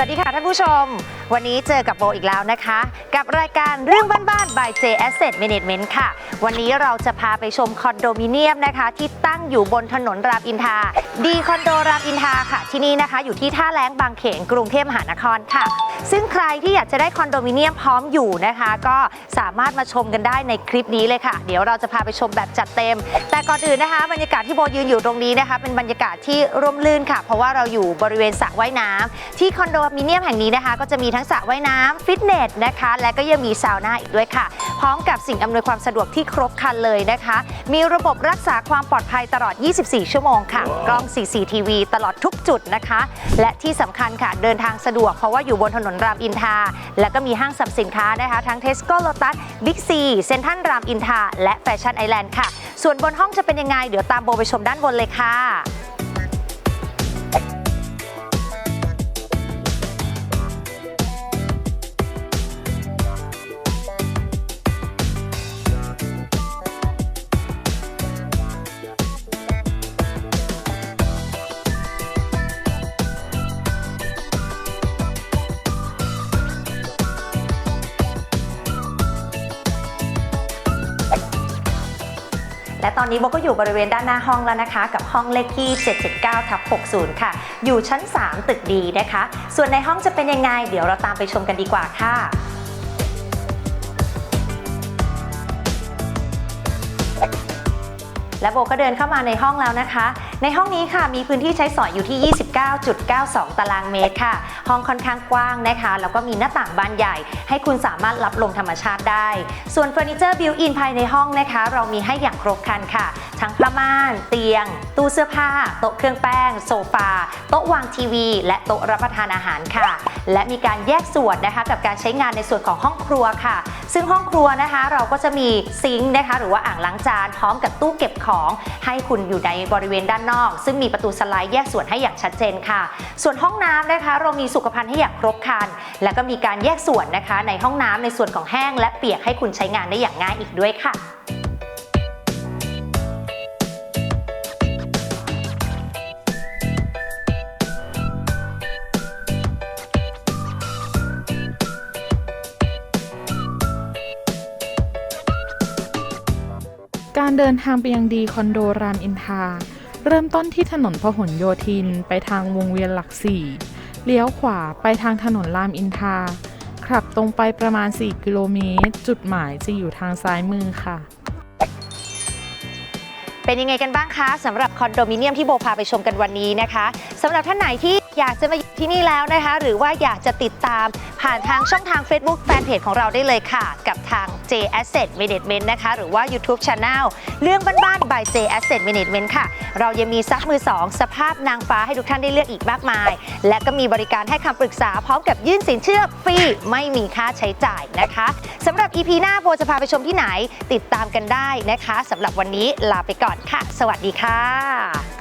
สวัสดีค่ะท่านผู้ชม วันนี้เจอกับโบอีกแล้วนะคะ กับรายการเรื่องบ้านๆ by J Asset Management ค่ะ วันนี้เราจะพาไปชมคอนโดมิเนียมนะคะ ที่ตั้งอยู่บนถนนรามอินทราดีคอนโดรามอินทราค่ะ ที่นี่นะคะ อยู่ที่ท่าแรงบางเขนกรุงเทพมหานครค่ะ ซึ่งใครที่อยากจะได้คอนโดมิเนียมพร้อมอยู่นะคะ ก็สามารถมาชมกันได้ในคลิปนี้เลยค่ะ เดี๋ยวเราจะพาไปชมแบบจัดเต็ม แต่ก่อนอื่นนะคะ บรรยากาศที่โบยืนอยู่ตรงนี้นะคะ เป็นบรรยากาศที่ร่มรื่นค่ะ เพราะว่าเราอยู่บริเวณสระว่ายน้ำที่คอนโดมิเนียมแห่งนี้นะคะ ก็จะมีทั้งสระว่ายน้ำฟิตเนสนะคะ และก็ยังมีซาวน่าอีกด้วยค่ะ พร้อมกับสิ่งอำนวยความสะดวกที่ครบครันเลยนะคะ มีระบบรักษาความปลอดภัยตลอด 24 ชั่วโมงค่ะ กล้อง CCTV ตลอดทุกจุดนะคะ และที่สำคัญค่ะเดินทางสะดวกเพราะว่าอยู่บนถนนรามอินทราและก็มีห้างสรรพสินค้านะคะ ทั้งเทสโก้โลตัสบิ๊กซีเซ็นทรัลรามอินทราและแฟชั่นไอแลนด์ค่ะ ส่วนบนห้องจะเป็นยังไง เดี๋ยวตามโบไปชมด้านบนเลยค่ะ และตอนนี้โบก็อยู่บริเวณด้านหน้าห้องแล้วนะคะ กับห้องเลขที่ 779ทับ60 ค่ะ อยู่ชั้น 3 ตึกดีนะคะ ส่วนในห้องจะเป็นยังไง เดี๋ยวเราตามไปชมกันดีกว่าค่ะและโบก็เดินเข้ามาในห้องแล้วนะคะ ในห้องนี้ค่ะมีพื้นที่ใช้สอยอยู่ที่ 29.92 ตารางเมตรค่ะ ห้องค่อนข้างกว้างนะคะ แล้วก็มีหน้าต่างบานใหญ่ ให้คุณสามารถรับลมธรรมชาติได้ ส่วนเฟอร์นิเจอร์บิวอินภายในห้องนะคะ เรามีให้อย่างครบครันค่ะ ทั้งผ้าม่าน เตียง ตู้เสื้อผ้า โต๊ะเครื่องแป้ง โซฟา โต๊ะวางทีวี และโต๊ะรับประทานอาหารค่ะ และมีการแยกส่วนนะคะ กับการใช้งานในส่วนของห้องครัวค่ะ ซึ่งห้องครัวนะคะเราก็จะมีซิงค์นะคะ หรือว่าอ่างล้างจานพร้อมกับตู้เก็บของ ให้คุณอยู่ในบริเวณด้านนอก ซึ่งมีประตูสไลด์แยกส่วนให้อย่างชัดเจนค่ะ ส่วนห้องน้ำนะคะ เรามีสุขภัณฑ์ให้อย่างครบครัน และก็มีการแยกส่วนนะคะ ในห้องน้ำในส่วนของแห้ง และเปียกให้คุณใช้งานได้อย่างง่ายอีกด้วยค่ะการเดินทางไปยังดีคอนโดรามอินทรา เริ่มต้นที่ถนนพหลโยธินไปทางวงเวียนหลักสี่เลี้ยวขวาไปทางถนนรามอินทราขับตรงไปประมาณ 4 กิโลเมตร จุดหมายจะอยู่ทางซ้ายมือค่ะ เป็นยังไงกันบ้างคะสำหรับคอนโดมิเนียมที่โบพาไปชมกันวันนี้นะคะำหรับท่านไหนที่อยากจะมาอยู่ที่นี่แล้วนะคะ หรือว่าอยากจะติดตามผ่านทางช่องทาง Facebook แฟนเพจของเราได้เลยค่ะ กับทาง J Asset Management นะคะ หรือว่า YouTube Channel เรื่องบ้านๆ by J Asset Management ค่ะ เรายังมีซักมือ 2 สภาพนางฟ้าให้ทุกท่านได้เลือกอีกมากมาย และก็มีบริการให้คำปรึกษาพร้อมกับยื่นสินเชื่อฟรีไม่มีค่าใช้จ่ายนะคะสำหรับ EP หน้าโบจะพาไปชมที่ไหน ติดตามกันได้นะคะสำหรับวันนี้ลาไปก่อนค่ะ สวัสดีค่ะ